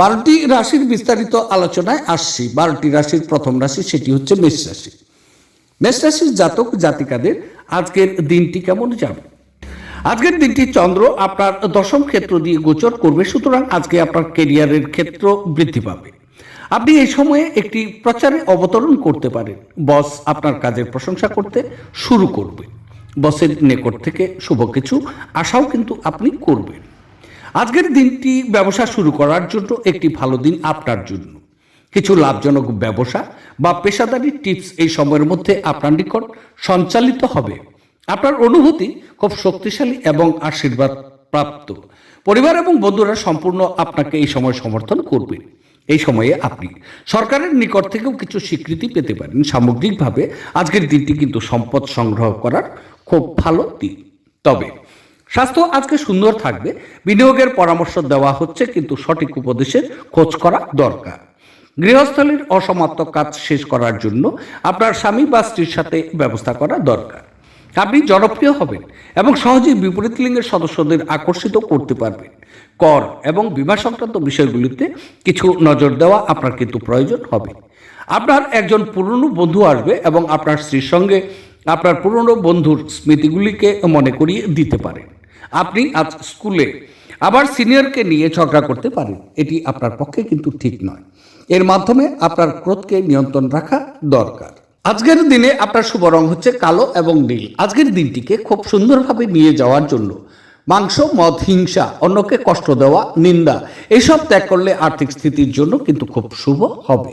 বারোটি রাশির বিস্তারিত আলোচনায় আসছি। বারোটি রাশির প্রথম রাশি সেটি হচ্ছে মেষ রাশি। মেষ রাশির জাতক জাতিকাদের আজকের দিনটি কেমন যাবে? আজকের দিনটি চন্দ্র আপনার দশম ক্ষেত্র দিয়ে গোচর করবে, সুতরাং আজকে আপনার কেরিয়ারের ক্ষেত্র বৃদ্ধি পাবে। আপনি এই সময়ে একটি প্রচারে অবতরণ করতে পারেন। বস আপনার কাজের প্রশংসা করতে শুরু করবে। বসের নিকট থেকে শুভ কিছু আশাও কিন্তু আপনি করবেন। আজকের দিনটি ব্যবসা শুরু করার জন্য একটি ভালো দিন আপনার জন্য। কিছু লাভজনক ব্যবসা বা পেশাদারি টিপস এই সময়ের মধ্যে আপনার নিকট সঞ্চালিত হবে। আপনার অনুভূতি খুব শক্তিশালী এবং আশীর্বাদ প্রাপ্ত। পরিবার এবং বন্ধুরা সম্পূর্ণ আপনাকে এই সময় সমর্থন করবে। এই সময়ে আপনি সরকারের নিকট থেকেও কিছু স্বীকৃতি পেতে পারেন। সামগ্রিকভাবে আজকের দিনটি কিন্তু সম্পদ সংগ্রহ করার খুব ভালো দিন। তবে স্বাস্থ্য আজকে সুন্দর থাকবে। বিনিয়োগের পরামর্শ দেওয়া হচ্ছে, কিন্তু সঠিক উপদেশের খোঁজ করা দরকার। গৃহস্থলীর অসমাপ্ত কাজ শেষ করার জন্য আপনার স্বামী বা স্ত্রীর সাথে ব্যবস্থা করা দরকার। আপনি জনপ্রিয় হবেন এবং সহজেই বিপরীত লিঙ্গের সদস্যদের আকর্ষিত করতে পারবেন। কর এবং বিমা সংক্রান্ত বিষয়গুলিতে কিছু নজর দেওয়া আপনার কিন্তু প্রয়োজন হবে। আপনার একজন পুরনো বন্ধু আসবে এবং আপনার স্ত্রীর সঙ্গে আপনার পুরনো বন্ধুর স্মৃতিগুলিকে মনে করিয়ে দিতে পারেন আপনি আজ স্কুলে আবার সিনিয়রকে নিয়ে ঝগড়া করতে পারেন, এটি আপনার পক্ষে কিন্তু ঠিক নয়। এর মাধ্যমে আপনার ক্রোধকে নিয়ন্ত্রণ রাখা দরকার। আজকের দিনে আপনার শুভ রং হচ্ছে কালো এবং নীল। আজকের দিনটিকে খুব সুন্দরভাবে নিয়ে যাওয়ার জন্য মাংস, মদ, হিংসা, অন্যকে কষ্ট দেওয়া, নিন্দা, এসব ত্যাগ করলে আর্থিক স্থিতির জন্য কিন্তু খুব শুভ হবে।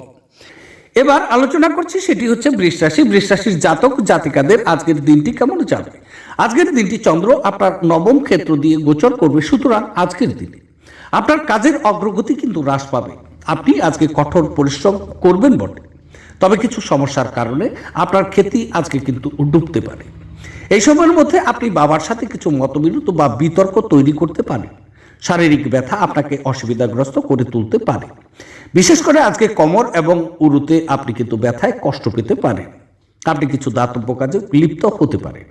এবার আলোচনা করছি সেটি হচ্ছে বৃষ রাশি বৃষ রাশির জাতক জাতিকাদের আজকের দিনটি কেমন যাবে? আজকের দিনটি চন্দ্র আপনার নবম ক্ষেত্র দিয়ে গোচর করবে, সুতরাং আজকের দিনে আপনার কাজের অগ্রগতি কিন্তু হ্রাস পাবে। আপনি আজকে কঠোর পরিশ্রম করবেন বটে। তবে কিছু সমস্যার কারণে আপনার ক্ষতি আজকে কিন্তু ডুবতে পারে। এই সময়ের মধ্যে আপনি বাবার সাথে কিছু মতবিরোধ বা বিতর্ক তৈরি করতে পারেন। শারীরিক ব্যথা আপনাকে অসুবিধাগ্রস্ত করে তুলতে পারে। বিশেষ করে আজকে কোমর এবং উরুতে আপনি কিন্তু ব্যথায় কষ্ট পেতে পারেন। আপনি কিছু দাতব্য কাজে লিপ্ত হতে পারেন।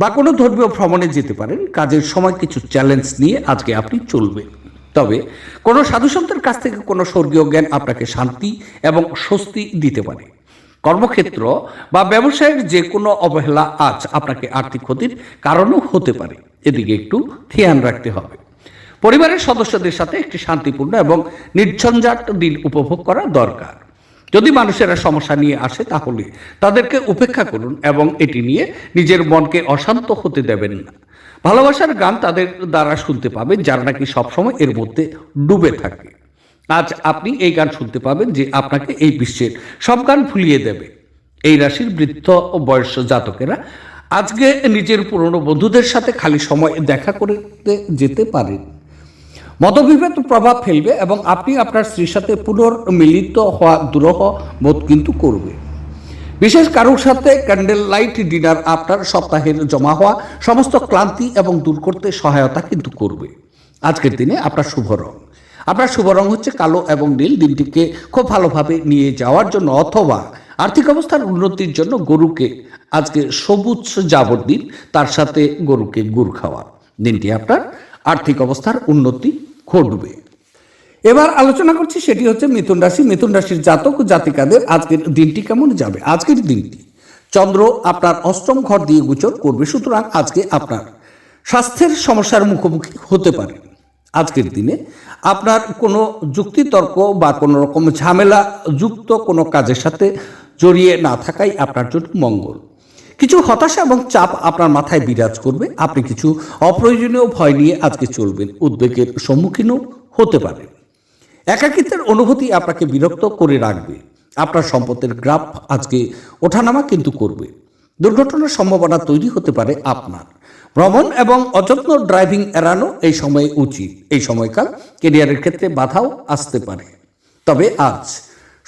বা কোনো ধর্মীয় ভ্রমণে যেতে পারেন, কাজের সময় কিছু চ্যালেঞ্জ নিয়ে আজকে আপনি চলবেন। তবে কোনো সাধুসন্তের কাছ থেকে কোনো স্বর্গীয় জ্ঞান আপনাকে শান্তি এবং স্বস্তি দিতে পারে। কর্মক্ষেত্র বা ব্যবসায়ের যে কোনো অবহেলা আজ আপনাকে আর্থিক ক্ষতির কারণও হতে পারে। এদিকে একটু ধ্যান রাখতে হবে। পরিবারের সদস্যদের সাথে একটি শান্তিপূর্ণ এবং নির্ঝঞ্ঝাট দিন উপভোগ করা দরকার। যদি মানুষেরা সমস্যা নিয়ে আসে তাহলে তাদেরকে উপেক্ষা করুন এবং এটি নিয়ে নিজের মনকে অশান্ত হতে দেবেন না। ভালোবাসার গান তাদের দ্বারা শুনতে পাবেন, যারা নাকি সবসময় এর মধ্যে ডুবে থাকে। আজ আপনি এই গান শুনতে পাবেন যে আপনাকে এই বিশ্বের সব গান ভুলিয়ে দেবে। এই রাশির বৃদ্ধ ও বয়স্ক জাতকেরা আজকে নিজের পুরনো বন্ধুদের সাথে খালি সময় দেখা করতে যেতে পারেন। মতবিভেদ প্রভাব ফেলবে এবং আপনি আপনার স্ত্রীর সাথে পুনর্মিলিত হওয়া দুরহ বোধ কিন্তু করবে। বিশেষ কারোর সাথে ক্যান্ডেল লাইট ডিনার আপনার সপ্তাহের জমা হওয়া সমস্ত ক্লান্তি এবং দূর করতে সহায়তা কিন্তু করবে। আজকের দিনে আপনার শুভ রং। আপনার শুভ রং হচ্ছে কালো এবং নীল, দিনটিকে খুব ভালোভাবে নিয়ে যাওয়ার জন্য অথবা আর্থিক অবস্থার উন্নতির জন্য গরুকে আজকে সবুজ যাবর দিন, তার সাথে গরুকে গুড় খাওয়া। দিনটি আপনার আর্থিক অবস্থার উন্নতি ঘটবে। এবার আলোচনা করছি সেটি হচ্ছে মিথুন রাশি। মিথুন রাশির জাতক ও জাতিকাদের আজকের দিনটি কেমন যাবে? আজকের দিনটি, চন্দ্র আপনার অষ্টম ঘর দিয়ে গোচর করবে, সুতরাং আজকে আপনার স্বাস্থ্যের সমস্যার মুখোমুখি হতে পারে। আজকের দিনে আপনার কোনো যুক্তিতর্ক বা কোনো রকম ঝামেলা যুক্ত কোনো কাজের সাথে জড়িয়ে না থাকাই আপনার জন্য মঙ্গল। কিছু হতাশা এবং চাপ আপনার মাথায় বিরাজ করবে। আপনি কিছু অপ্রয়োজনীয় ভয় নিয়ে আজকে চলবেন। উদ্বেগের সম্মুখীনও হতে পারেন। একাকিত্বের অনুভূতি আপনাকে বিরক্ত করে রাখবে। আপনার সম্পদের গ্রাফ আজকে ওঠানামা কিন্তু করবে। দুর্ঘটনার সম্ভাবনা তৈরি হতে পারে আপনার। ভ্রমণ এবং অযত্ন ড্রাইভিং এড়ানো এই সময়ে উচিত। এই সময়কাল কেরিয়ারের ক্ষেত্রে বাধাও আসতে পারে। তবে আজ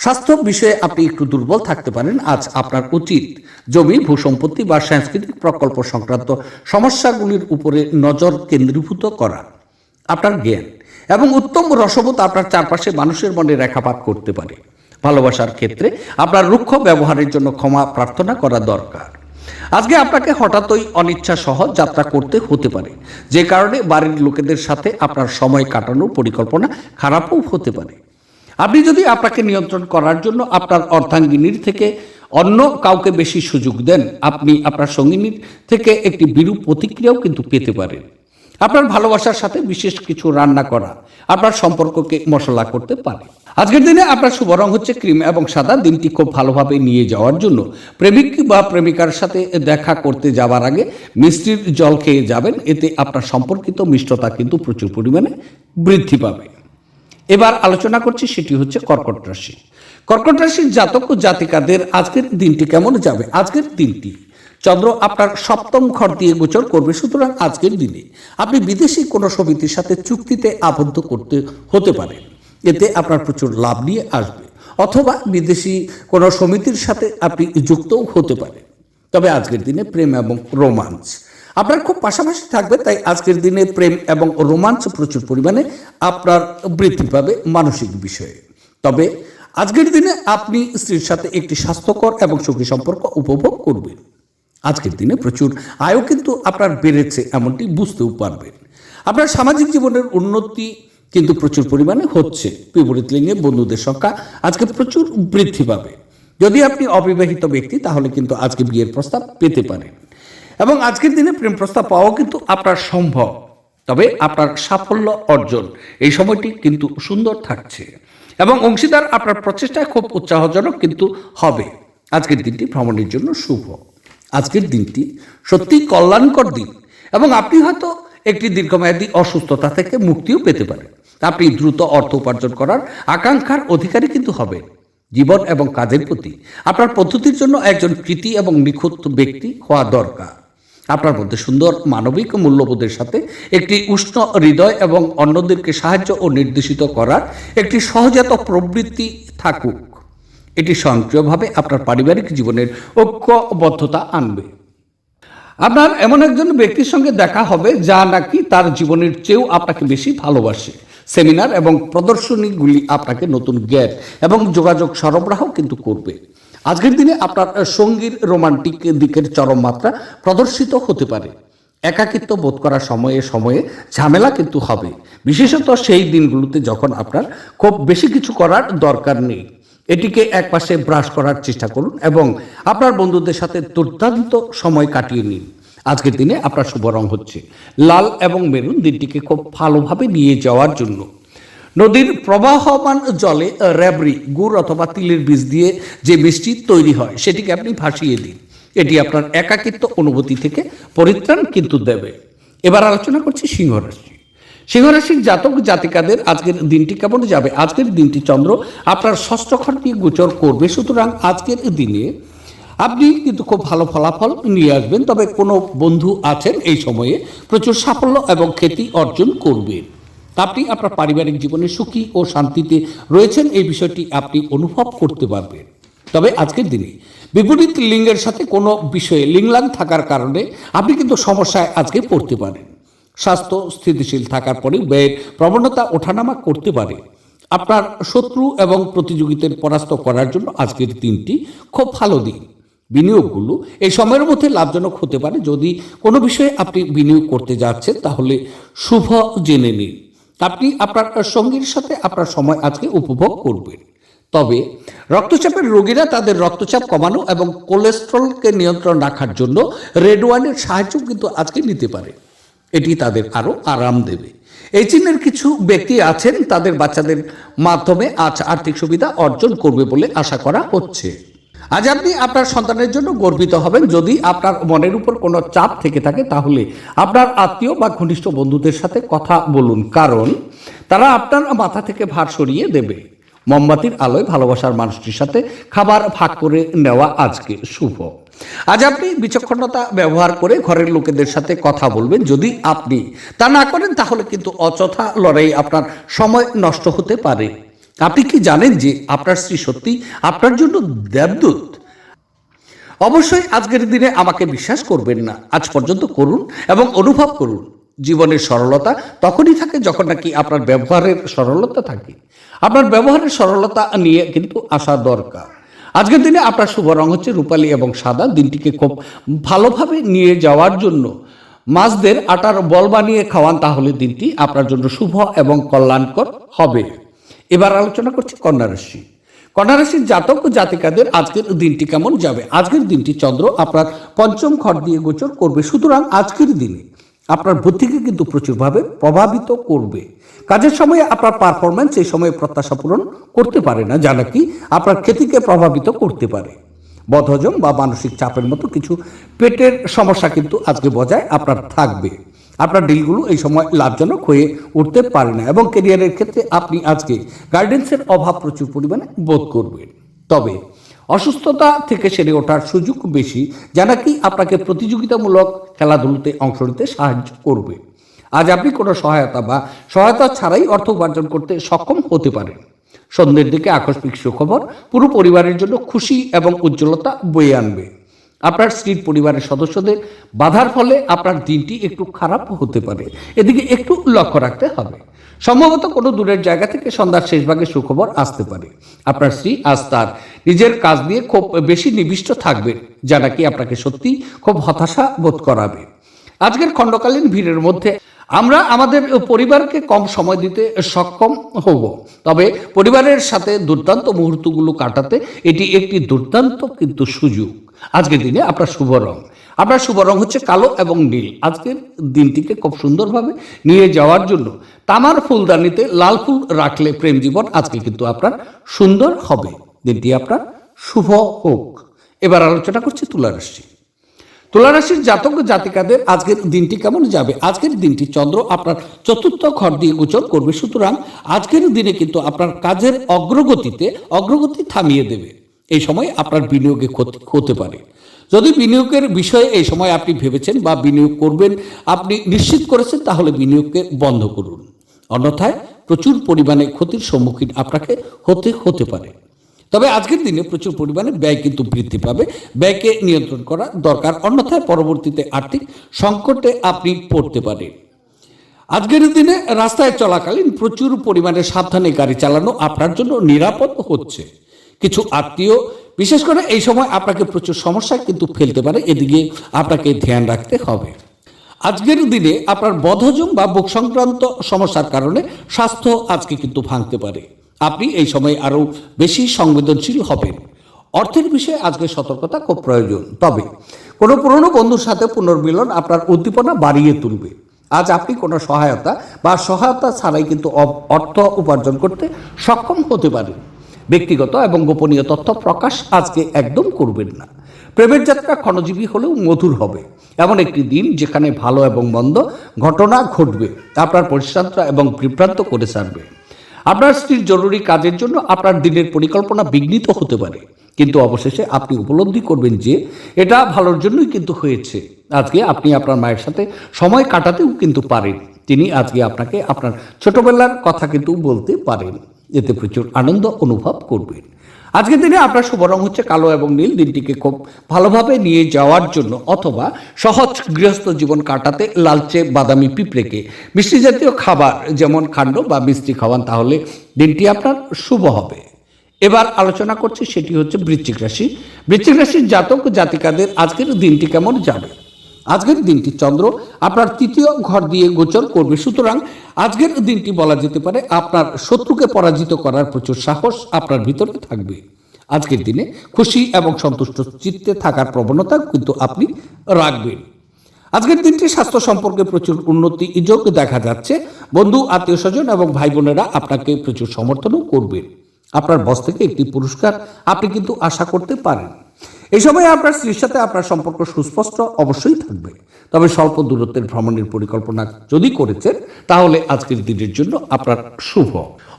স্বাস্থ্য বিষয়ে আপনি একটু দুর্বল থাকতে পারেন, আজ আপনার উচিত। জমি, ভূসম্পত্তি বা সাংস্কৃতিক প্রকল্প সংক্রান্ত সমস্যাগুলির উপরে নজর কেন্দ্রীভূত করা। আপনার জ্ঞান এবং উত্তম রসবোধ আপনার চারপাশে মানুষের মনে রেখাপাত করতে পারে। ভালোবাসার ক্ষেত্রে আপনার রুক্ষ ব্যবহারের জন্য ক্ষমা প্রার্থনা করা দরকার। আজকে আপনাকে হঠাৎই অনিচ্ছা সহ যাত্রা করতে হতে পারে। যে কারণে বাড়ির লোকেদের সাথে আপনার সময় কাটানোর পরিকল্পনা খারাপও হতে পারে। আপনি যদি আপনাকে নিয়ন্ত্রণ করার জন্য আপনার অর্ধাঙ্গিনীর থেকে অন্য কাউকে বেশি সুযোগ দেন, আপনি আপনার সঙ্গিনীর থেকে একটি বিরূপ প্রতিক্রিয়াও কিন্তু পেতে পারেন। আপনার ভালোবাসার সাথে বিশেষ কিছু রান্না করা, আপনার সম্পর্ককে মশলা করতে পারে। আজকের দিনে আপনার শুভ রং হচ্ছে ক্রিম এবং সাদা। দিনটি খুব ভালোভাবে নিয়ে যাওয়ার জন্য প্রেমিক বা প্রেমিকার সাথে দেখা করতে যাওয়ার আগে মিষ্টির জল খেয়ে যাবেন। এতে আপনার সম্পর্কিত মিষ্টতা কিন্তু প্রচুর পরিমাণে বৃদ্ধি পাবে। এবার আলোচনা করছি সেটি হচ্ছে কর্কট রাশি। কর্কট রাশির জাতক ও জাতিকাদের আজকের দিনটি কেমন যাবে? আজকের দিনটি। চন্দ্র আপনার সপ্তম ঘর দিয়ে গোচর করবে, সুতরাং আজকের দিনে আপনি বিদেশি কোনো সমিতির সাথে চুক্তিতে আবদ্ধ করতে হতে পারে। এতে আপনার প্রচুর লাভ নিয়ে আসবে, অথবা বিদেশি কোনো সমিতির সাথে আপনি যুক্তও হতে পারে। তবে আজকের দিনে প্রেম এবং রোমাঞ্চ আপনার খুব পাশাপাশি থাকবে, তাই আজকের দিনে প্রেম এবং রোমাঞ্চ প্রচুর পরিমাণে আপনার বৃদ্ধি পাবে মানসিক বিষয়ে। তবে আজকের দিনে আপনি স্ত্রীর সাথে একটি স্বাস্থ্যকর এবং সুখী সম্পর্ক উপভোগ করবেন। আজকের দিনে প্রচুর আয়ও কিন্তু আপনার বেড়েছে এমনটি বুঝতেও পারবেন। আপনার সামাজিক জীবনের উন্নতি কিন্তু প্রচুর পরিমাণে হচ্ছে। বিপরীত লিঙ্গে বন্ধুদের সংখ্যা আজকে প্রচুর বৃদ্ধি পাবে। যদি আপনি অবিবাহিত ব্যক্তি, তাহলে কিন্তু আজকে বিয়ের প্রস্তাব পেতে পারেন। এবং আজকের দিনে প্রেম প্রস্তাব পাওয়া কিন্তু আপনার সম্ভব। তবে আপনার সাফল্য অর্জন, এই সময়টি কিন্তু সুন্দর থাকছে এবং অংশীদার আপনার প্রচেষ্টায় খুব উৎসাহজনক কিন্তু হবে। আজকের দিনটি ভ্রমণের জন্য শুভ। আজকের দিনটি সত্যি কল্যাণকর দিন এবং আপনি হয়তো একটি দীর্ঘমেয়াদী অসুস্থতা থেকে মুক্তিও পেতে পারেন। আপনি দ্রুত অর্থ উপার্জন করার আকাঙ্ক্ষার অধিকারী কিন্তু হবে জীবন এবং কাজের প্রতি আপনার পদ্ধতির জন্য একজন কৃতি এবং নিখুঁত ব্যক্তি হওয়া দরকার। আপনার মধ্যে সুন্দর মানবিক মূল্যবোধের সাথে একটি উষ্ণ হৃদয় এবং অন্যদেরকে সাহায্য ও নির্দেশিত করার একটি সহজাত প্রবৃত্তি থাকুক। এটি স্বয়ংক্রিয়ভাবে আপনার পারিবারিক জীবনের ঐক্যবদ্ধতা আনবে। আপনার এমন একজন ব্যক্তির সঙ্গে দেখা হবে যা নাকি তার জীবনের চেয়েও আপনাকে বেশি ভালোবাসে। সেমিনার এবং প্রদর্শনীগুলি আপনাকে নতুন জ্ঞান এবং যোগাযোগ সরবরাহ কিন্তু করবে। আজকের দিনে আপনার সঙ্গীর রোমান্টিক দিকের চরম মাত্রা প্রদর্শিত হতে পারে। একাকিত্ব বোধ করার সময়ে সময়ে ঝামেলা কিন্তু হবে। বিশেষত সেই দিনগুলোতে যখন আপনার খুব বেশি কিছু করার দরকার নেই। এটিকে একপাশে ব্রাশ করার চেষ্টা করুন এবং আপনার বন্ধুদের সাথে দুর্দান্ত সময় কাটিয়ে নিন। আজকের দিনে আপনার শুভ রং হচ্ছে। লাল এবং মেরুন দিনটিকে খুব ভালোভাবে নিয়ে যাওয়ার জন্য। নদীর প্রবাহমান জলে র্যাবরি, গুড় অথবা তিলের বীজ দিয়ে যে মিষ্টি তৈরি হয়, সেটিকে আপনি ভাসিয়ে দিন। এটি আপনার একাকিত্ব অনুভূতি থেকে পরিত্রাণ কিন্তু দেবে। এবার আলোচনা করছি সিংহরাশি। সিংহরাশির জাতক জাতিকাদের আজকের দিনটি কেমন যাবে? আজকের দিনটি চন্দ্র আপনার ষষ্ঠ ঘর দিয়ে গোচর করবে। সুতরাং আজকের দিনে আপনি কিন্তু খুব ভালো ফলাফল নিয়ে আসবেন। তবে কোনো বন্ধু আছেন এই সময়ে প্রচুর সাফল্য এবং খ্যাতি অর্জন করবেন। আপনি আপনার পারিবারিক জীবনে সুখী ও শান্তিতে রয়েছেন, এই বিষয়টি আপনি অনুভব করতে পারবেন। তবে আজকের দিনে বিপরীত লিঙ্গের সাথে কোনো বিষয়ে লিংলাং থাকার কারণে আপনি কিন্তু সমস্যায় আজকে পড়তে পারেন। স্বাস্থ্য স্থিতিশীল থাকার পরে ব্যয়ের প্রবণতা ওঠানামা করতে পারে। আপনার শত্রু এবং প্রতিযোগিতার পরাস্ত করার জন্য আজকের দিনটি খুব ভালো দিন। বিনিয়োগগুলো এই সময়ের মধ্যে লাভজনক হতে পারে। যদি কোনো বিষয়ে আপনি বিনিয়োগ করতে যাচ্ছেন, তাহলে শুভ জেনে নিন। আপনি আপনার সঙ্গীর সাথে আপনার সময় আজকে উপভোগ করবেন। তবে রক্তচাপের রোগীরা তাদের রক্তচাপ কমানো এবং কোলেস্ট্রলকে নিয়ন্ত্রণ রাখার জন্য রেড ওয়াইনের সাহায্য কিন্তু আজকে নিতে পারে। এটি তাদের আরও আরাম দেবে। এই চিহ্নের কিছু ব্যক্তি আছেন, তাদের বাচ্চাদের মাধ্যমে আজ আর্থিক সুবিধা অর্জন করবে বলে আশা করা হচ্ছে। আজ আপনি আপনার সন্তানের জন্য গর্বিত হবেন। যদি আপনার মনের উপর কোনো চাপ থেকে থাকে, তাহলে আপনার আত্মীয় বা ঘনিষ্ঠ বন্ধুদের সাথে কথা বলুন। কারণ তারা আপনার মাথা থেকে ভার সরিয়ে দেবে। মোমবাতির আলোয় ভালোবাসার মানুষটির সাথে খাবার ভাগ করে নেওয়া আজকে শুভ। আজ আপনি বিচক্ষণতা ব্যবহার করে ঘরের লোকেদের সাথে কথা বলবেন। যদি আপনি তা না করেন, তাহলে কিন্তু অযথা লড়াই আপনার সময় নষ্ট হতে পারে। আপনি কি জানেন যে আপনার স্ত্রী সত্যি আপনার জন্য দেবদূত? অবশ্যই আজকের দিনে আমাকে বিশ্বাস করবেন না। আজ পর্যন্ত করুন এবং অনুভব করুন। জীবনের সরলতা তখনই থাকে যখন নাকি আপনার ব্যবহারের সরলতা থাকে। আপনার ব্যবহারের সরলতা নিয়ে কিন্তু আসা দরকার। আজকের দিনে আপনার শুভ রং হচ্ছে রূপালী এবং সাদা। দিনটিকে খুব ভালোভাবে নিয়ে যাওয়ার জন্য মাছদের আটার বল বানিয়ে খাওয়ান, তাহলে দিনটি আপনার জন্য শুভ এবং কল্যাণকর হবে। এবার আলোচনা করছি কন্যা রাশি। কন্যা রাশির জাতক ও জাতিকাদের আজকের দিনটি কেমন যাবে? আজকের দিনটি চন্দ্র আপনার পঞ্চম ঘর দিয়ে গোচর করবে। সুতরাং আজকের দিনে আপনার বুদ্ধিকে কিন্তু প্রচুরভাবে প্রভাবিত করবে। কাজের সময়ে আপনার পারফরমেন্স এই সময়ে প্রত্যাশা পূরণ করতে পারে না, যা নাকি আপনার খ্যাতিকে প্রভাবিত করতে পারে। বদহজম বা মানসিক চাপের মতো কিছু পেটের সমস্যা কিন্তু আজকে বজায় আপনার থাকবে। আপনার ডিলগুলো এই সময় লাভজনক হয়ে উঠতে পারে না এবং কেরিয়ারের ক্ষেত্রে আপনি আজকে গাইডেন্সের অভাব প্রচুর পরিমাণে বোধ করবেন। তবে অসুস্থতা থেকে সেরে ওঠার সুযোগ বেশি, যা নাকি আপনাকে প্রতিযোগিতামূলক খেলাধুলোতে অংশ নিতে সাহায্য করবে। আজ আপনি কোনো সহায়তা বা সহায়তা ছাড়াই অর্থ উপার্জন করতে সক্ষম হতে পারেন। সন্ধ্যের দিকে আকস্মিক সুখবর পুরো পরিবারের জন্য খুশি এবং উজ্জ্বলতা বয়ে আনবে। আপনার স্ত্রীর পরিবারের সদস্যদের বাধার ফলে আপনার দিনটি একটু খারাপ হতে পারে। এদিকে একটু লক্ষ্য রাখতে হবে। সম্ভবত কোনো দূরের জায়গা থেকে সন্ধ্যার শেষ ভাগে সুখবর আসতে পারে। আপনার স্ত্রী আজ তার নিজের কাজ নিয়ে খুব বেশি নিবিষ্ট থাকবে, যা নাকি আপনাকে সত্যি খুব হতাশা বোধ করাবে। আজকের খণ্ডকালীন ভিড়ের মধ্যে আমরা আমাদের পরিবারকে কম সময় দিতে সক্ষম হব। তবে পরিবারের সাথে দুর্দান্ত মুহূর্তগুলো কাটাতে এটি একটি দুর্দান্ত কিন্তু সুযোগ। আজকের দিনে আপনার শুভ রং। আপনার শুভ রং হচ্ছে কালো এবং নীল। আজকের দিনটিকে খুব সুন্দরভাবে নিয়ে যাওয়ার জন্য তামার ফুলদানিতে লাল ফুল রাখলে প্রেম জীবন আজকে কিন্তু আপনার সুন্দর হবে। দিনটি আপনার শুভ হোক। এবার আলোচনা করছি তুলা রাশি তুলারাশির জাতক জাতিকাদের আজকের দিনটি কেমন যাবে? আজকের দিনটি চন্দ্র আপনার চতুর্থ ঘর দিয়ে গোচর করবে। সুতরাং আজকের দিনে কিন্তু আপনার কাজের অগ্রগতিতে অগ্রগতি থামিয়ে দেবে। এই সময় আপনার বিনিয়োগে হতে পারে। যদি বিনিয়োগের বিষয়ে এই সময় আপনি ভেবেছেন বা বিনিয়োগ করবেন, আপনি নিশ্চিত করেছেন, তাহলে বিনিয়োগকে বন্ধ করুন। অন্যথায় প্রচুর পরিমাণে ক্ষতির সম্মুখীন আপনাকে হতে হতে পারে। তবে আজকের দিনে প্রচুর পরিমাণে ব্যয় কিন্তু বৃদ্ধি পাবে। ব্যয়কে নিয়ন্ত্রণ করা দরকার। অন্যথায় পরবর্তীতে আর্থিক সংকটে আপনি পড়তে পারেন। আজকের দিনে রাস্তায় চলাকালীন প্রচুর পরিমাণে সাবধানে গাড়ি চালানো আপনার জন্য নিরাপদ হচ্ছে। কিছু আত্মীয়। বিশেষ করে এই সময় আপনাকে প্রচুর সমস্যা কিন্তু ফেলতে পারে। এদিকে আপনাকে ধ্যান রাখতে হবে। আজকের দিনে আপনার বদহজম বা বুক সংক্রান্ত সমস্যার কারণে স্বাস্থ্য আজকে কিন্তু ভাঙতে পারে। আপনি এই সময় আরও বেশি সংবেদনশীল হবেন। অর্থের বিষয়ে আজকে সতর্কতা খুব প্রয়োজন। তবে কোনো পুরনো বন্ধুর সাথে পুনর্মিলন আপনার উদ্দীপনা বাড়িয়ে তুলবে। আজ আপনি কোনো সহায়তা বা সহায়তা ছাড়াই কিন্তু অর্থ উপার্জন করতে সক্ষম হতে পারেন। ব্যক্তিগত এবং গোপনীয় তথ্য প্রকাশ আজকে একদম করবেন না। প্রেমের যাত্রা ক্ষণজীবী হলেও মধুর হবে। এমন একটি দিন যেখানে ভালো এবং মন্দ ঘটনা ঘটবে, আপনার পরিশ্রান্ত এবং বিভ্রান্ত করে ছাড়বে। আপনার স্ত্রীর জরুরি কাজের জন্য আপনার দিনের পরিকল্পনা বিঘ্নিত হতে পারে। কিন্তু অবশেষে আপনি উপলব্ধি করবেন যে, এটা ভালোর জন্যই কিন্তু হয়েছে। আজকে আপনি আপনার মায়ের সাথে সময় কাটাতেও কিন্তু পারেন। তিনি আজকে আপনাকে আপনার ছোটবেলার কথা কিন্তু বলতে পারেন। এতে প্রচুর আনন্দ অনুভব করবেন। আজকের দিনে আপনার শুভ রং হচ্ছে কালো এবং নীল। দিনটিকে খুব ভালোভাবে নিয়ে যাওয়ার জন্য অথবা সহজ গৃহস্থ জীবন কাটাতে লালচে বাদামি পিঁপড়েকে মিষ্টি জাতীয় খাবার যেমন খান্ড বা মিষ্টি খাওয়ান, তাহলে দিনটি আপনার শুভ হবে। এবার আলোচনা করছি সেটি হচ্ছে বৃশ্চিক রাশি। বৃশ্চিক রাশির জাতক জাতিকাদের আজকের দিনটি কেমন যাবে? আজকের দিনটি চন্দ্র আপনার তৃতীয় ঘর দিয়ে গোচর করবে। সুতরাং আজকের দিনটি বলা যেতে পারে আপনার শত্রুকে পরাজিত করার প্রচুর সাহস আপনার ভিতরে থাকবে। আজকের দিনে খুশি এবং সন্তুষ্ট চিত্তে থাকার প্রবণতা কিন্তু আপনি রাখবেন। আজকের দিনটি স্বাস্থ্য সম্পর্কে প্রচুর উন্নতি যোগ দেখা যাচ্ছে। বন্ধু, আত্মীয় স্বজন এবং ভাই বোনেরা আপনাকে প্রচুর সমর্থনও করবেন আপনার বস থেকে একটি পুরস্কার আপনি কিন্তু আশা করতে পারেন। এই সময় আপনার স্ত্রীর সাথে আপনার সম্পর্ক সুস্পষ্ট অবশ্যই থাকবে। তবে স্বল্প দূরত্বের ভ্রমণের পরিকল্পনা যদি করেছেন, তাহলে আজকের দিনের জন্য আপনার শুভ।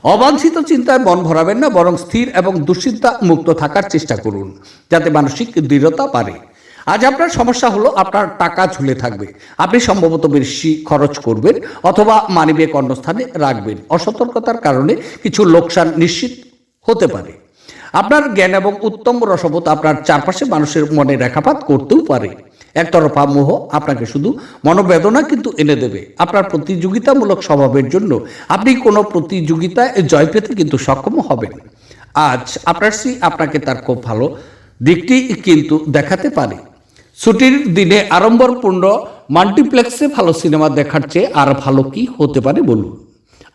অবাঞ্ছিত চিন্তায় মন ভরাবেন না, বরং স্থির এবং দুশ্চিন্তা মুক্ত থাকার চেষ্টা করুন, যাতে মানসিক দৃঢ়তা পারে আজ আপনার সমস্যা হলো আপনার টাকা ঝুলে থাকবে। আপনি সম্ভবত বেশি খরচ করবেন অথবা মানিব্যাগ অন্যস্থানে রাখবেন। অসতর্কতার কারণে কিছু লোকসান নিশ্চিত হতে পারে। আপনার জ্ঞান এবং উত্তম রসবোধ আপনার চারপাশে মানুষের মনে রেখাপাত করতেও পারে। একতরফা মোহ আপনাকে শুধু মনোবেদনা কিন্তু এনে দেবে। আপনার প্রতিযোগিতামূলক স্বভাবের জন্য আপনি কোনো প্রতিযোগিতায় জয় পেতে কিন্তু সক্ষম হবেন। আজ আপনার স্ত্রী আপনাকে তার খুব ভালো দিকটি কিন্তু দেখাতে পারে। ছুটির দিনে আড়ম্বরপূর্ণ মাল্টিপ্লেক্সে ভালো সিনেমা দেখার চেয়ে আর ভালো কি হতে পারে বলুন।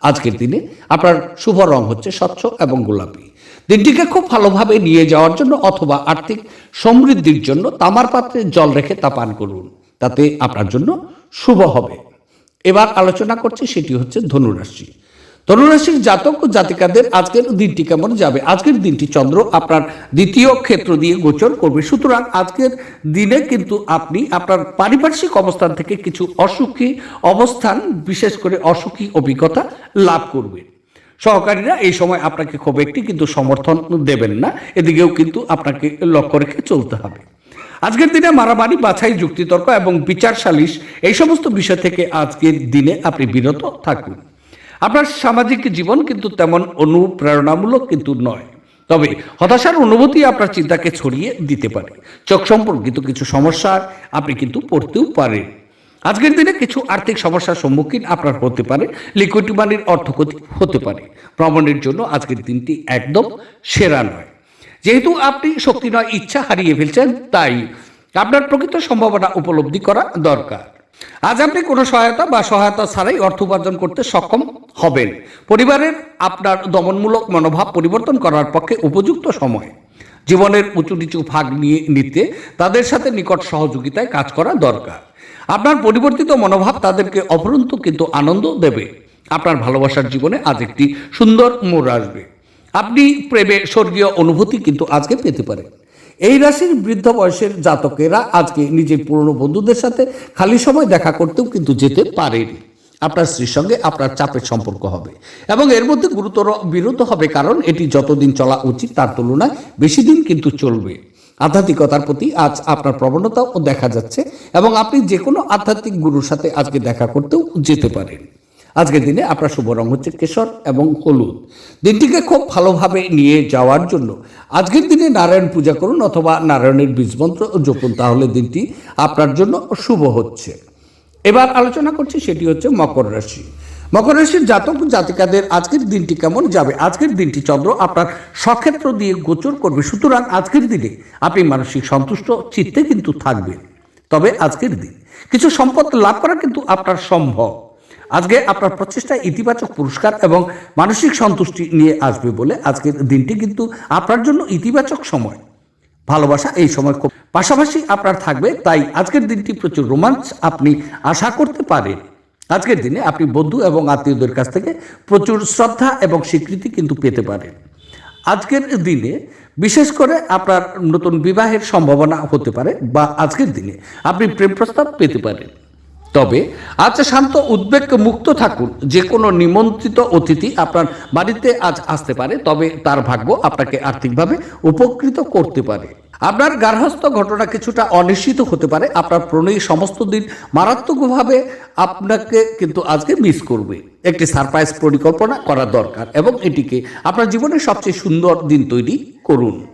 আজকের দিনে আপনার শুভ রং হচ্ছে স্বচ্ছ এবং গোলাপি। দিনটিকে খুব ভালোভাবে নিয়ে যাওয়ার জন্য অথবা আর্থিক সমৃদ্ধির জন্য তামার পাত্রে জল রেখে তা পান করুন। তাতে আপনার জন্য শুভ হবে। এবার আলোচনা করছি সেটি হচ্ছে ধনুরাশি। ধনুরাশির জাতক ও জাতিকাদের আজকের দিনটি কেমন যাবে? আজকের দিনটি চন্দ্র আপনার দ্বিতীয় ক্ষেত্র দিয়ে গোচর করবে। সুতরাং আজকের দিনে কিন্তু আপনি আপনার পারিপার্শ্বিক অবস্থান থেকে কিছু অসুখী অবস্থান, বিশেষ করে অসুখী অভিজ্ঞতা লাভ করবেন সহকারীরা এই সময় আপনাকে খুব একটি কিন্তু সমর্থন দেবেন না, এদিকেও কিন্তু আপনাকে লক্ষ্য রেখে চলতে হবে। আজকের দিনে মারামারি, বাছাই, যুক্তিতর্ক এবং বিচার সালিশ এই সমস্ত বিষয় থেকে আজকের দিনে আপনি বিরত থাকুন। আপনার সামাজিক জীবন কিন্তু তেমন অনুপ্রেরণামূলক কিন্তু নয়, তবে হতাশার অনুভূতি আপনার চিন্তাকে ছড়িয়ে দিতে পারে। চোখ সম্পর্কিত কিছু সমস্যা আপনি কিন্তু পড়তেও পারেন। আজকের দিনে কিছু আর্থিক সমস্যার সম্মুখীন আপনার হতে পারে লিকুইড মানির অর্থক্ষতি হতে পারে। ভ্রমণের জন্য আজকের দিনটি একদম সেরা নয়। যেহেতু আপনি শক্তি নয়, ইচ্ছা হারিয়ে ফেলছেন, তাই আপনার প্রকৃত সম্ভাবনা উপলব্ধি করা দরকার। আজ আপনি কোনো সহায়তা বা সহায়তা ছাড়াই অর্থ উপার্জন করতে সক্ষম হবেন। পরিবারের আপনার দমনমূলক মনোভাব পরিবর্তন করার পক্ষে উপযুক্ত সময়। জীবনের উঁচু নিচু ভাগ নিয়ে নিতে তাদের সাথে নিকট সহযোগিতায় কাজ করা দরকার। আপনার পরিবর্তিত মনোভাব তাদেরকে অপরন্ত কিন্তু আনন্দ দেবে। আপনার ভালোবাসার জীবনে আজ একটি সুন্দর মোড় আসবে। আপনি প্রেমে স্বর্গীয় অনুভূতি কিন্তু আজকে পেতে পারেন। এই রাশির বৃদ্ধ বয়সের জাতকেরা আজকে নিজের পুরনো বন্ধুদের সাথে খালি সময় দেখা করতেও কিন্তু যেতে পারেন। আপনার স্ত্রীর সঙ্গে আপনার চাপের সম্পর্ক হবে এবং এর মধ্যে গুরুতর বিরত হবে, কারণ এটি যতদিন চলা উচিত তার তুলনায় বেশি দিন কিন্তু চলবে। আধ্যাত্মিকতার প্রতি আজ আপনার প্রবণতাও দেখা যাচ্ছে এবং আপনি যে কোনো আধ্যাত্মিক গুরুর সাথে আজকে দেখা করতেও যেতে পারেন। আজকের দিনে আপনার শুভ রং হচ্ছে কেশর এবং হলুদ। দিনটিকে খুব ভালোভাবে নিয়ে যাওয়ার জন্য আজকের দিনে নারায়ণ পূজা করুন অথবা নারায়ণের বীজমন্ত্র জপুন, তাহলে দিনটি আপনার জন্য শুভ হচ্ছে। এবার আলোচনা করছি সেটি হচ্ছে মকর রাশি। মকর রাশির জাতক জাতিকাদের আজকের দিনটি কেমন যাবে? আজকের দিনটি চন্দ্র আপনার সক্ষেত্র দিয়ে গোচর করবে। সুতরাং আজকের দিনে আপনি মানসিক সন্তুষ্ট, চিত্তে কিন্তু থাকবেন। তবে আজকের দিন কিছু সম্পদ লাভ করা কিন্তু আপনার সম্ভব। আজকে আপনার প্রচেষ্টায় ইতিবাচক পুরস্কার এবং মানসিক সন্তুষ্টি নিয়ে আসবে বলে আজকের দিনটি কিন্তু আপনার জন্য ইতিবাচক সময়। ভালোবাসা এই সময় খুব পাশাপাশি আপনার থাকবে, তাই আজকের দিনটি প্রচুর রোমাঞ্চ আপনি আশা করতে পারেন। আজকের দিনে আপনি বন্ধু এবং আত্মীয়দের কাছ থেকে প্রচুর শ্রদ্ধা এবং স্বীকৃতি কিন্তু পেতে পারেন। আজকের দিনে বিশেষ করে আপনার নতুন বিবাহের সম্ভাবনা হতে পারে বা আজকের দিনে আপনি প্রেম প্রস্তাব পেতে পারেন। তবে আজ শান্ত, উদ্বেগ মুক্ত থাকুন। যে কোনো নিমন্ত্রিত অতিথি আপনার বাড়িতে আজ আসতে পারে, তবে তার ভাগ্য আপনাকে আর্থিকভাবে উপকৃত করতে পারে। আপনার গার্হস্থ ঘটনা কিছুটা অনিশ্চিত হতে পারে। আপনার প্রণয়ী সমস্ত দিন মারাত্মকভাবে আপনাকে কিন্তু আজকে মিস করবে। একটি সারপ্রাইজ পরিকল্পনা করা দরকার এবং এটিকে আপনার জীবনের সবচেয়ে সুন্দর দিন তৈরি করুন।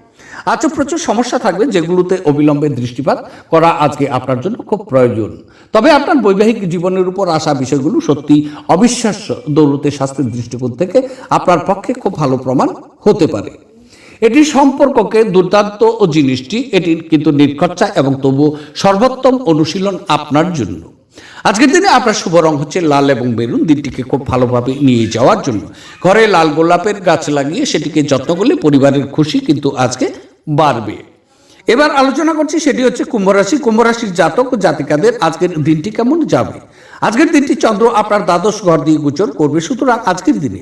আজও প্রচুর সমস্যা থাকবে যেগুলোতে অবিলম্বে দৃষ্টিপাত করা আজকে আপনার জন্য খুব প্রয়োজন। তবে আপনার বৈবাহিক জীবনের উপর আসা বিষয়গুলো সত্যি অবিশ্বাস্য। দৌলতে স্বাস্থ্যের দৃষ্টিকোণ থেকে আপনার পক্ষে খুব ভালো প্রমাণ হতে পারে। এটি সম্পর্ককে দুর্দান্ত ও জিনিসটি, এটি কিন্তু নির্খরচা এবং তবু সর্বোত্তম অনুশীলন আপনার জন্য। আজকের দিনে আপনার শুভ রং হচ্ছে লাল এবং বেলুন দিনটিকে খুব ভালোভাবে নিয়ে যাওয়ার জন্য। ঘরে লাল গোলাপের গাছ লাগিয়ে সেটিকে যত্ন করলে পরিবারের খুশি কিন্তু আজকে বাড়বে। এবার আলোচনা করছি সেটি হচ্ছে কুম্ভ রাশি। কুম্ভ রাশির জাতক ও জাতিকাদের আজকের দিনটি কেমন যাবে? আজকের দিনটি চন্দ্র আপনার দ্বাদশ ঘর দিয়ে গোচর করবে, সুতরাং আজকের দিনে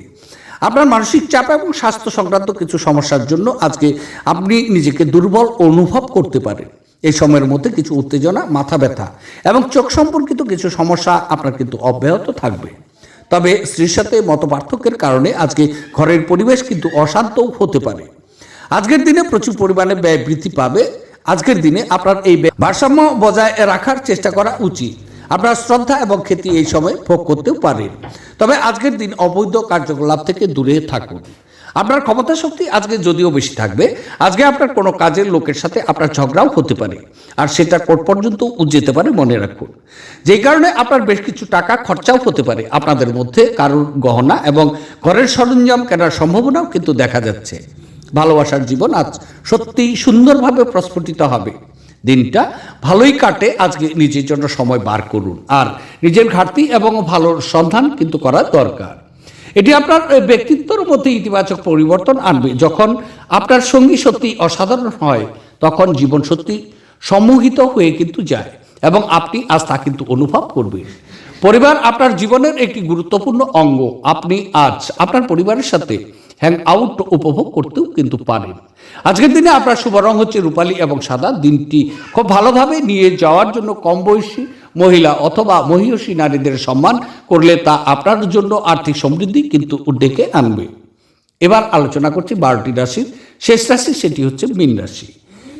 আপনার মানসিক চাপ এবং স্বাস্থ্য সংক্রান্ত কিছু সমস্যার জন্য আজকে আপনি নিজেকে দুর্বল অনুভব করতে পারেন। এই সময়ের মধ্যে কিছু উত্তেজনা, মাথা ব্যথা এবং চোখ সম্পর্কিত কিছু সমস্যা আপনার কিন্তু অব্যাহত থাকবে। তবে স্ত্রীর সাথে মত পার্থক্যের কারণে আজকে ঘরের পরিবেশ কিন্তু অশান্তও হতে পারে। আজকের দিনে প্রচুর পরিমাণে ব্যয় বৃদ্ধি পাবে। আজকের দিনে আপনার এই ভারসাম্য বজায় রাখার চেষ্টা করা উচিত। আপনার শ্রদ্ধা এবং খ্যাতি এই সময় ভোগ করতেও পারেন। তবে আজকের দিন অবৈধ কার্যকলাপ থেকে দূরে থাকুন। আপনার ক্ষমতা শক্তি আজকে যদিও বেশি থাকবে, আজকে আপনার কোনো কাজের লোকের সাথে আপনার ঝগড়াও হতে পারে, আর সেটা কোর্ট পর্যন্ত যেতে পারে মনে রাখুন। যেই কারণে আপনার বেশ কিছু টাকা খরচাও হতে পারে আপনাদের মধ্যে কারোর গহনা এবং ঘরের সরঞ্জাম কেনার সম্ভাবনাও কিন্তু দেখা যাচ্ছে। ভালোবাসার জীবন আজ সত্যি সুন্দরভাবে প্রস্ফুটিত হবে। দিনটা ভালোই কাটে, আজকে নিজের জন্য সময় বার করুন। আর নিজের ঘাটতি এবং ভালোর সন্ধান কিন্তু করা দরকার। এটি আপনার ব্যক্তিত্বের মধ্যে ইতিবাচক পরিবর্তন আনবে। যখন আপনার সঙ্গী সত্যি অসাধারণ হয়, তখন জীবন সত্যি সম্মোহিত হয়ে কিন্তু যায় এবং আপনি আজ তা কিন্তু অনুভব করবেন। পরিবার আপনার জীবনের একটি গুরুত্বপূর্ণ অঙ্গ। আপনি আজ আপনার পরিবারের সাথে হ্যাং আউট উপভোগ করতেও কিন্তু পারেন আজকের দিনে আপনার শুভ রং হচ্ছে রূপালী এবং সাদা। দিনটি খুব ভালোভাবে নিয়ে যাওয়ার জন্য কম বয়সী মহিলা অথবা মহিষী নারীদের সম্মান করলে তা আপনার জন্য আর্থিক সমৃদ্ধি কিন্তু ডেকে আনবে। এবার আলোচনা করছি বারোটি রাশির। শেষ রাশি সেটি হচ্ছে মীন রাশি।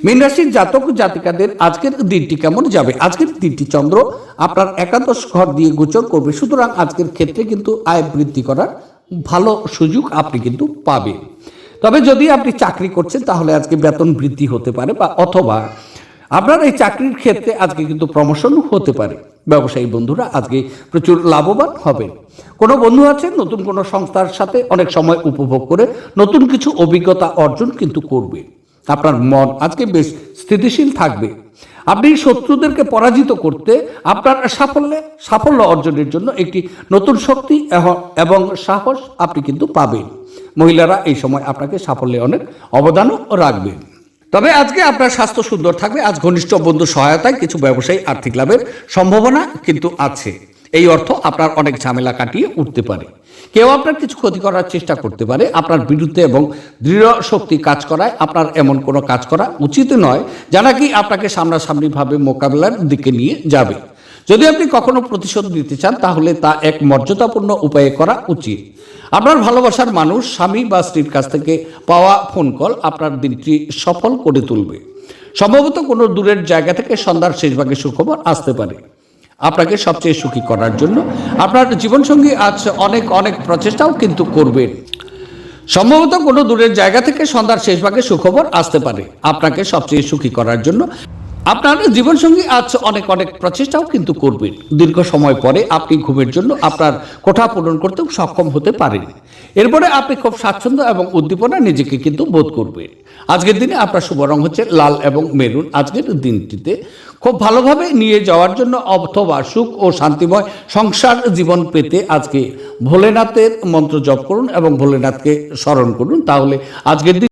মীন রাশির জাতক জাতিকাদের আজকের দিনটি কেমন যাবে? আজকের দিনটি চন্দ্র আপনার একাদশ ঘর দিয়ে গোচর করবে। সুতরাং আজকের ক্ষেত্রে কিন্তু আয় বৃদ্ধি করার ভালো সুযোগ আপনি কিন্তু পাবেন। তবে যদি আপনি চাকরি করছেন, তাহলে আজকে বেতন বৃদ্ধি হতে পারে বা অথবা আপনার এই চাকরির ক্ষেত্রে আজকে কিন্তু প্রমোশন হতে পারে। ব্যবসায়ী বন্ধুরা, আজকে প্রচুর লাভবান হবেন। কোনো বন্ধু আছেন নতুন কোনো সংস্থার সাথে অনেক সময় উপভোগ করে নতুন কিছু অভিজ্ঞতা অর্জন কিন্তু করবে। আপনার মন আজকে বেশ স্থিতিশীল থাকবে। আপনি শত্রুদেরকে পরাজিত করতে আপনার সাফল্যে, সাফল্য অর্জনের জন্য একটি নতুন শক্তি এবং সাহস আপনি কিন্তু পাবেন। মহিলারা এই সময় আপনাকে সাফল্যে অনেক অবদানও রাখবেন। তবে আজকে আপনার স্বাস্থ্য সুন্দর থাকবে, আজ ঘনিষ্ঠ বন্ধু সহায়তায় কিছু ব্যবসায়ী আর্থিক লাভের সম্ভাবনা কিন্তু আছে। এই অর্থ আপনার অনেক ঝামেলা কাটিয়ে উঠতে পারে। কেউ আপনার কিছু ক্ষতি করার চেষ্টা করতে পারে, আপনার বিরুদ্ধে এবং দৃঢ় শক্তি কাজ করায়, আপনার এমন কোনো কাজ করা উচিত নয় যা নাকি আপনাকে সামনাসামনিভাবে মোকাবেলার দিকে নিয়ে যাবে। যদি আপনি কখনো প্রতিশোধ নিতে চান, তাহলে তা এক মর্যাদাপূর্ণ উপায়ে করা উচিত। আপনার ভালোবাসার মানুষ, স্বামী বা স্ত্রীর কাছ থেকে পাওয়া ফোন কল আপনার দিনটি সফল করে তুলবে। সম্ভবত কোনো দূরের জায়গা থেকে সন্ধ্যার শেষ ভাগে সুখবর আসতে পারে। আপনাকে সবচেয়ে সুখী করার জন্য। আপনার জীবনসঙ্গী আজ অনেক অনেক প্রচেষ্টাও কিন্তু করবেন। সম্ভবত কোনো দূরের জায়গা থেকে সন্ধ্যার শেষ ভাগে সুখবর আসতে পারে। আপনাকে সবচেয়ে সুখী করার জন্য আপনার জীবনসঙ্গী আজ অনেক অনেক প্রচেষ্টাও কিন্তু করবেন। দীর্ঘ সময় পরে আপনি ঘুমের জন্য আপনার কোঠা পূরণ করতেও সক্ষম হতে পারেন। এরপরে আপনি খুব স্বাচ্ছন্দ্য এবং উদ্দীপনা নিজেকে কিন্তু বোধ করবেন। আজকের দিনে আপনার শুভ রং হচ্ছে লাল এবং মেরুন। আজকের দিনটিতে খুব ভালোভাবে নিয়ে যাওয়ার জন্য অথবা সুখ ও শান্তিময় সংসার জীবন পেতে আজকে ভোলেনাথের মন্ত্র জপ করুন এবং ভোলেনাথকে স্মরণ করুন। তাহলে আজকের দিন